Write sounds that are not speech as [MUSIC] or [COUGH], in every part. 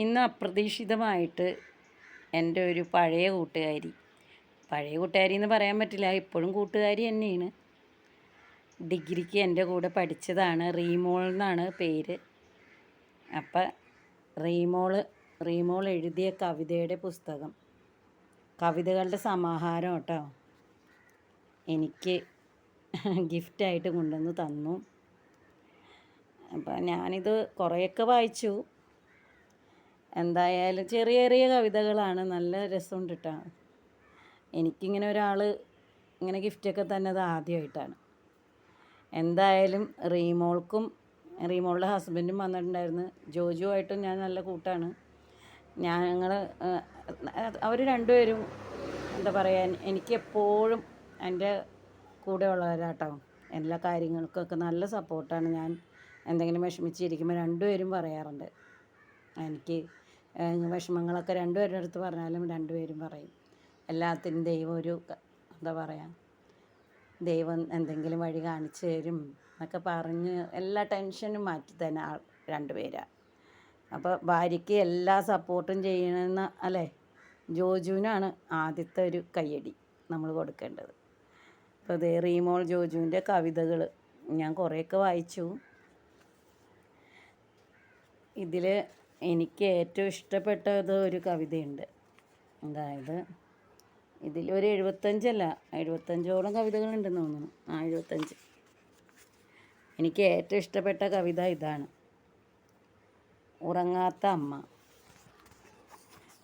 ഇന്ന് അപ്രതീക്ഷിതമായിട്ട് എന്റെ ഒരു പഴയ കൂട്ടുകാരി പഴയ കൂട്ടുകാരി എന്ന് പറയാൻ പറ്റില്ല ഇപ്പോഴും കൂട്ടുകാരി തന്നെയാണ്. ഡിഗ്രിക്ക് എന്റെ കൂടെ പഠിച്ചതാണ് റീമോൾ എന്നാണ് പേര്. അപ്പം റീമോൾ റീമോൾ എഴുതിയ കവിതയുടെ പുസ്തകം. കവിതകളുടെ സമാഹാരം കേട്ടോ. എനിക്ക് ഗിഫ്റ്റായിട്ട് കൊണ്ടുവന്ന് തന്നു. അപ്പം ഞാനിത് കുറേയൊക്കെ വായിച്ചു. എന്തായാലും ചെറിയ ചെറിയ കവിതകളാണ് നല്ല രസമുണ്ട് കേട്ടോ എനിക്കിങ്ങനെ ഒരാൾ ഇങ്ങനെ ഗിഫ്റ്റൊക്കെ തന്നത് ആദ്യമായിട്ടാണ് എന്തായാലും റീമോൾക്കും റീമോളുടെ ഹസ്ബൻഡും വന്നിട്ടുണ്ടായിരുന്നു. ജോജുവായിട്ടും ഞാൻ നല്ല കൂട്ടാണ്. ഞങ്ങൾ അവർ രണ്ടുപേരും എന്താ പറയുക എനിക്ക് എപ്പോഴും എന്റെ കൂടെ ഉള്ളവരാട്ടോ. എല്ലാ കാര്യങ്ങൾക്കൊക്കെ നല്ല സപ്പോർട്ടാണ് ഞാൻ എന്തെങ്കിലും വിഷമിച്ചിരിക്കുമ്പോൾ രണ്ടുപേരും പറയാറുണ്ട്. എനിക്ക് വിഷമങ്ങളൊക്കെ രണ്ടുപേരുടെ അടുത്ത് പറഞ്ഞാലും രണ്ടുപേരും പറയും. എല്ലാത്തിനും ദൈവം ഒരു എന്താ പറയുക ദൈവം എന്തെങ്കിലും വഴി കാണിച്ചു തരും എന്നൊക്കെ പറഞ്ഞ് എല്ലാ ടെൻഷനും മാറ്റി തന്നെ ആൾ രണ്ടുപേരാണ് അപ്പോൾ ഭാര്യയ്ക്ക് എല്ലാ സപ്പോർട്ടും ചെയ്യണമെന്ന് അല്ലേ? ജോജുവിനാണ് ആദ്യത്തെ ഒരു കയ്യടി നമ്മൾ കൊടുക്കേണ്ടത്. അപ്പോൾ ദേ റീമോൾ ജോജുവിന്റെ കവിതകൾ ഞാൻ കുറേയൊക്കെ വായിച്ചു. ഇതിൽ എനിക്ക് ഏറ്റവും ഇഷ്ടപ്പെട്ടത് ഒരു കവിതയുണ്ട്. അതായത് ഇതിൽ ഒരു എഴുപത്തഞ്ചല്ല എഴുപത്തഞ്ചോളം കവിതകളുണ്ടെന്ന് തോന്നുന്നു. ആ എഴുപത്തഞ്ച്. എനിക്ക് ഏറ്റവും ഇഷ്ടപ്പെട്ട കവിത ഇതാണ്. ഉറങ്ങാത്ത അമ്മ.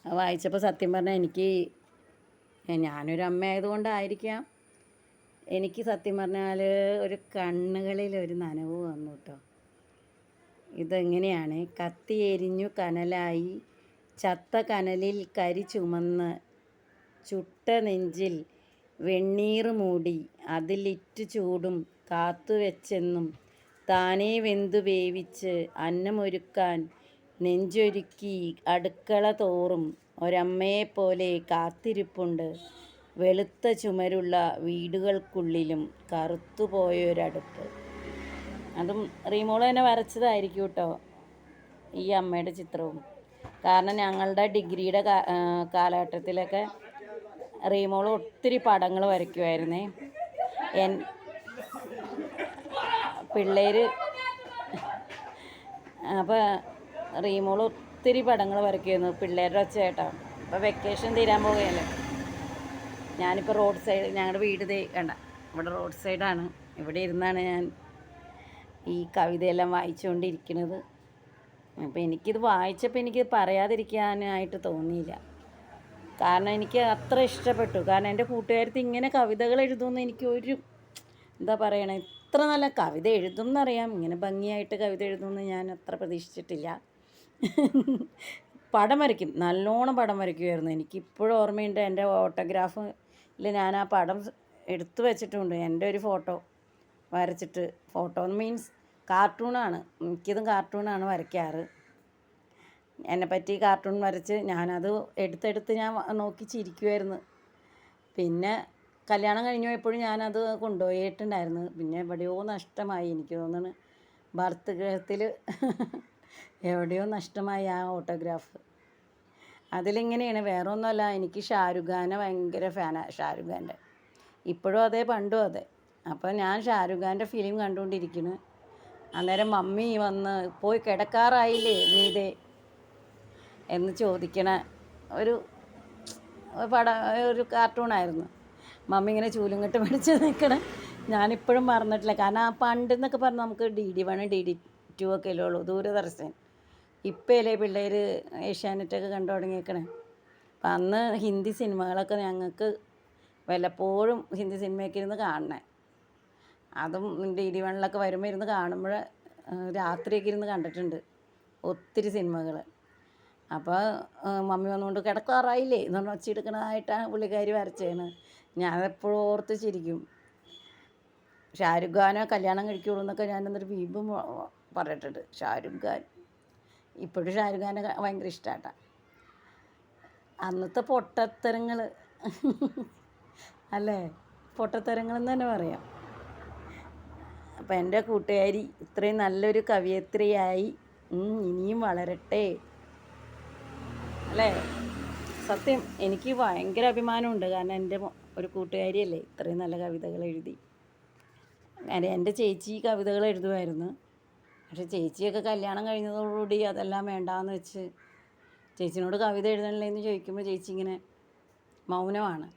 വായിച്ചപ്പോൾ സത്യം പറഞ്ഞാൽ എനിക്ക് ഞാനൊരു അമ്മ ആയതുകൊണ്ടായിരിക്കാം എനിക്ക് സത്യം പറഞ്ഞാൽ ഒരു കണ്ണുകളിൽ ഒരു നനവ് ഇതെങ്ങനെയാണ്? കത്തി എരിഞ്ഞു കനലായി ചത്ത കനലിൽ കരി ചുമന്ന് ചുട്ട നെഞ്ചിൽ വെണ്ണീർ മൂടി അതിലിറ്റ് ചൂടും കാത്തുവെച്ചെന്നും താനേ വെന്തു വേവിച്ച് അന്നമൊരുക്കാൻ നെഞ്ചൊരുക്കി അടുക്കള തോറും ഒരമ്മയെപ്പോലെ കാത്തിരിപ്പുണ്ട്. വെളുത്ത ചുമരുള്ള വീടുകൾക്കുള്ളിലും കറുത്തുപോയൊരടുപ്പ്. അതും റീമോൾ തന്നെ വരച്ചതായിരിക്കും കേട്ടോ ഈ അമ്മയുടെ ചിത്രവും. കാരണം ഞങ്ങളുടെ ഡിഗ്രിയുടെ കാലഘട്ടത്തിലൊക്കെ റീമോൾ ഒത്തിരി പടങ്ങൾ വരയ്ക്കുമായിരുന്നേ എൻ പിള്ളേർ അപ്പോൾ റീമോൾ ഒത്തിരി പടങ്ങൾ വരയ്ക്കുമായിരുന്നു പിള്ളേരുടെ ഒച്ച കേട്ടോ അപ്പോൾ വെക്കേഷൻ തീരാൻ പോവുകയല്ലേ? ഞാനിപ്പോൾ റോഡ് സൈഡ് ഞങ്ങളുടെ വീട് കണ്ട ഇവിടെ റോഡ് സൈഡാണ് ഇവിടെ ഇരുന്നാണ് ഞാൻ ഈ കവിതയെല്ലാം വായിച്ചുകൊണ്ടിരിക്കുന്നത്. അപ്പോൾ എനിക്കിത് വായിച്ചപ്പോൾ എനിക്ക് പറയാതിരിക്കാനായിട്ട് തോന്നിയില്ല. കാരണം എനിക്ക് അത്ര ഇഷ്ടപ്പെട്ടു. കാരണം എന്റെ കൂട്ടുകാരത്തി ഇങ്ങനെ കവിതകൾ എഴുതുമെന്ന് എനിക്ക് ഒരു എന്താ പറയണേ ഇത്ര നല്ല കവിത എഴുതും എന്നറിയാം ഇങ്ങനെ ഭംഗിയായിട്ട് കവിത എഴുതുമെന്ന് ഞാൻ അത്ര പ്രതീക്ഷിച്ചിട്ടില്ല. പടം വരയ്ക്കും. നല്ലോണം പടം വരയ്ക്കുമായിരുന്നു എനിക്കിപ്പോഴും ഓർമ്മയുണ്ട് എന്റെ ഓട്ടോഗ്രാഫിൽ ഞാൻ ആ പടം എടുത്തു വെച്ചിട്ടുണ്ട്. എന്റെ ഒരു ഫോട്ടോ വരച്ചിട്ട്. ഫോട്ടോ മീൻസ് കാർട്ടൂണാണ്. മിക്കതും കാർട്ടൂണാണ് വരയ്ക്കാറ്. എന്നെ പറ്റി കാർട്ടൂൺ വരച്ച് ഞാനത് എടുത്തെടുത്ത് ഞാൻ നോക്കി ചിരിക്കുമായിരുന്നു പിന്നെ കല്യാണം കഴിഞ്ഞു പോയപ്പോഴും ഞാനത് കൊണ്ടുപോയിട്ടുണ്ടായിരുന്നു. പിന്നെ എവിടെയോ നഷ്ടമായി. എനിക്ക് തോന്നുന്നു ഭർത്ത് ഗ്രഹത്തിൽ [LAUGHS] എവിടെയോ നഷ്ടമായി ആ ഓട്ടോഗ്രാഫ്. അതിലിങ്ങനെയാണ്? വേറെ ഒന്നുമല്ല എനിക്ക് ഷാരുഖ് ഖാനെ ഭയങ്കര ഫാനാണ് ഷാരുഖ് ഖാന്റെ. ഇപ്പോഴും അതെ പണ്ടും അതെ. അപ്പോൾ ഞാൻ ഷാരുഖ് ഖാന്റെ ഫിലിം കണ്ടുകൊണ്ടിരിക്കുന്നു. അന്നേരം മമ്മി വന്ന് പോയി കിടക്കാറായില്ലേ നീതേ? എന്ന് ചോദിക്കണ ഒരു പട ഒരു കാർട്ടൂണായിരുന്നു മമ്മി ഇങ്ങനെ ചൂലും കെട്ട് പിടിച്ച് നിൽക്കണേ ഞാനിപ്പോഴും മറന്നിട്ടില്ല. കാരണം ആ പണ്ട് എന്നൊക്കെ പറഞ്ഞാൽ നമുക്ക് D D one D D two ഒക്കെ അല്ലേ ഉള്ളൂ ദൂരദർശൻ. ഇപ്പോഴല്ലേ പിള്ളേർ ഏഷ്യാനെറ്റൊക്കെ കണ്ടു തുടങ്ങിയേക്കണേ. അപ്പം അന്ന് ഹിന്ദി സിനിമകളൊക്കെ ഞങ്ങൾക്ക് വല്ലപ്പോഴും ഹിന്ദി സിനിമയൊക്കെ ഇരുന്ന് കാണണേ. അതും ഡി ഡി വണ്ണിലൊക്കെ വരുമ്പോൾ ഇരുന്ന് കാണുമ്പോൾ രാത്രിയൊക്കെ ഇരുന്ന് കണ്ടിട്ടുണ്ട് ഒത്തിരി സിനിമകൾ അപ്പോൾ മമ്മി വന്നുകൊണ്ട് കിടക്കാറായില്ലേ? എന്ന് പറഞ്ഞ് ഒച്ചയെടുക്കണതായിട്ടാണ് പുള്ളിക്കാരി ഞാൻ എപ്പോഴും ഓർത്ത് ചിരിക്കും. ഷാരുഖ് ഖാനെ കല്യാണം കഴിക്കുള്ളൂ എന്നൊക്കെ ഞാൻ എന്നൊരു വീമ്പും പറഞ്ഞിട്ടുണ്ട്. ഷാരുഖ് ഖാൻ. ഇപ്പോഴും ഷാരുഖ് ഖാനെ ഭയങ്കര ഇഷ്ടമാട്ടാ അന്നത്തെ പൊട്ടത്തരങ്ങൾ അല്ലേ? പൊട്ടത്തരങ്ങൾ എന്ന് തന്നെ പറയാം. അപ്പം എന്റെ കൂട്ടുകാരി ഇത്രയും നല്ലൊരു കവിയത്രിയായി. ഇനിയും വളരട്ടെ. അല്ലേ? സത്യം എനിക്ക് ഭയങ്കര അഭിമാനമുണ്ട്. കാരണം എന്റെ ഒരു കൂട്ടുകാരിയല്ലേ ഇത്രയും നല്ല കവിതകൾ എഴുതി. അങ്ങനെ എന്റെ ചേച്ചി കവിതകൾ എഴുതുമായിരുന്നു. പക്ഷെ ചേച്ചിയൊക്കെ കല്യാണം കഴിഞ്ഞതോടുകൂടി അതെല്ലാം വേണ്ടാന്ന് വെച്ച് ചേച്ചിനോട് കവിത എഴുതണില്ലേ എന്ന് ചോദിക്കുമ്പോൾ ചേച്ചി ഇങ്ങനെ മൗനമാണ്.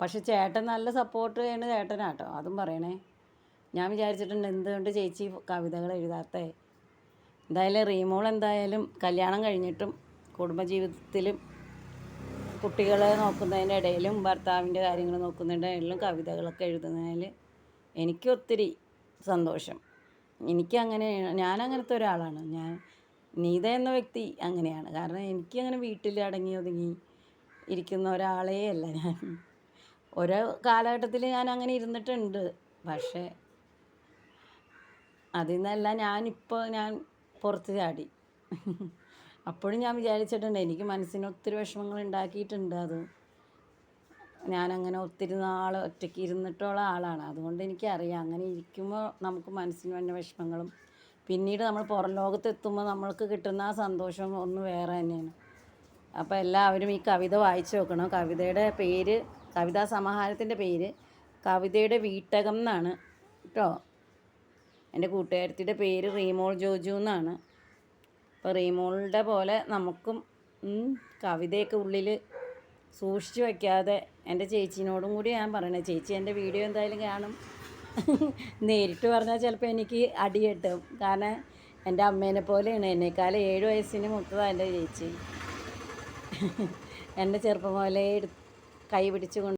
പക്ഷെ ചേട്ടൻ നല്ല സപ്പോർട്ട് ചെയ്യുന്ന ചേട്ടനാട്ടോ. അതും പറയണേ. ഞാൻ വിചാരിച്ചിട്ടുണ്ട് എന്തുകൊണ്ട് ചേച്ചി കവിതകൾ എഴുതാത്തേ? എന്തായാലും റീമോൾ എന്തായാലും കല്യാണം കഴിഞ്ഞിട്ടും കുടുംബജീവിതത്തിലും കുട്ടികളെ നോക്കുന്നതിന്റെ ഇടയിലും ഭർത്താവിന്റെ കാര്യങ്ങൾ നോക്കുന്നതിന്റെ ഇടയിലും കവിതകളൊക്കെ എഴുതുന്നതിൽ എനിക്ക് ഒത്തിരി സന്തോഷം. എനിക്കങ്ങനെ ഞാൻ അങ്ങനത്തെ ഒരാളാണ്. ഞാൻ നീത എന്ന വ്യക്തി അങ്ങനെയാണ്. കാരണം എനിക്കങ്ങനെ വീട്ടിൽ അടങ്ങി ഒതുങ്ങി ഇരിക്കുന്ന ഒരാളേ അല്ല ഞാൻ. ഓരോ കാലഘട്ടത്തിൽ ഞാൻ അങ്ങനെ ഇരുന്നിട്ടുണ്ട്. പക്ഷേ അതിൽ നിന്നല്ല ഞാനിപ്പോൾ ഞാൻ പുറത്ത് ചാടി. അപ്പോഴും ഞാൻ വിചാരിച്ചിട്ടുണ്ട് എനിക്ക് മനസ്സിന് ഒത്തിരി വിഷമങ്ങൾ ഉണ്ടാക്കിയിട്ടുണ്ട് അത്. ഞാനങ്ങനെ ഒത്തിരി നാൾ ഒറ്റയ്ക്ക് ഇരുന്നിട്ടുള്ള ആളാണ്. അതുകൊണ്ട് എനിക്കറിയാം. അങ്ങനെ ഇരിക്കുമ്പോൾ നമുക്ക് മനസ്സിന് വന്ന വിഷമങ്ങളും പിന്നീട് നമ്മൾ പുറം ലോകത്ത് എത്തുമ്പോൾ നമ്മൾക്ക് കിട്ടുന്ന ആ സന്തോഷം ഒന്ന് വേറെ തന്നെയാണ്. അപ്പോൾ എല്ലാവരും ഈ കവിത വായിച്ചു നോക്കണം. കവിതയുടെ പേര് കവിതാ സമാഹാരത്തിന്റെ പേര് കവിതയുടെ വീട്ടകം എന്നാണ് കേട്ടോ എന്റെ കൂട്ടുകാരത്തിയുടെ പേര് റീമോൾ ജോജു എന്നാണ്. അപ്പോൾ റീമോളുടെ പോലെ നമുക്കും കവിതയൊക്കെ ഉള്ളിൽ സൂക്ഷിച്ചു വയ്ക്കാതെ എന്റെ ചേച്ചീനോടും കൂടി ഞാൻ പറയണേ ചേച്ചി എന്റെ വീഡിയോ എന്തായാലും കാണും. നേരിട്ട് പറഞ്ഞാൽ ചിലപ്പോൾ എനിക്ക് അടി കിട്ടും. കാരണം എന്റെ അമ്മേനെ പോലെയാണ്. എന്നെക്കാളും ഏഴ് വയസ്സിന് മുത്തതാണ് എന്റെ ചേച്ചി. എന്റെ ചെറുപ്പം മുതലേ കൈ പിടിച്ച്